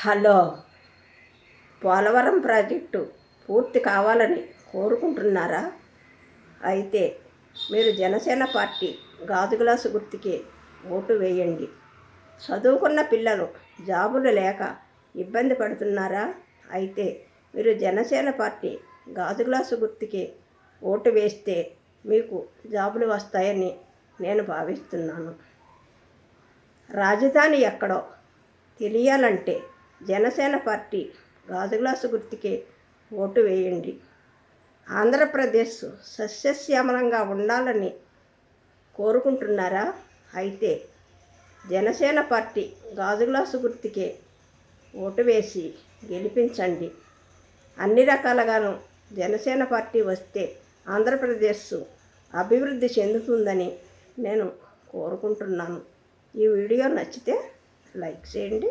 Hello. Polavaram project పూర్తి కావాలని కోరుకుంటున్నారా? అయితే మీరు జనసేన పార్టీ గాజు గ్లాసు గుర్తుకి ఓటు వేయండి. చదువుకున్న పిల్లలు జాబులు లేక ఇబ్బంది పడుతున్నారా? అయితే మీరు జనసేన పార్టీ గాజు గ్లాసు గుర్తుకి ఓటు వేస్తే మీకు జాబులు వస్తాయని నేను భావిస్తున్నాను. రాజధాని ఎక్కడో తెలియాలంటే జనసేన పార్టీ రాజుగ్లాసు గుర్తుకే ఓటు వేయండి. ఆంధ్రప్రదేశ్ సస్యశ్యామలంగా ఉండాలని కోరుకుంటున్నారా? అయితే జనసేన పార్టీ గాజుగ్లాసు గుర్తుకే ఓటు వేసి గెలిపించండి. అన్ని రకాలుగాను జనసేన పార్టీ వస్తే ఆంధ్రప్రదేశ్ అభివృద్ధి చెందుతుందని నేను కోరుకుంటున్నాను. ఈ వీడియో నచ్చితే లైక్ చేయండి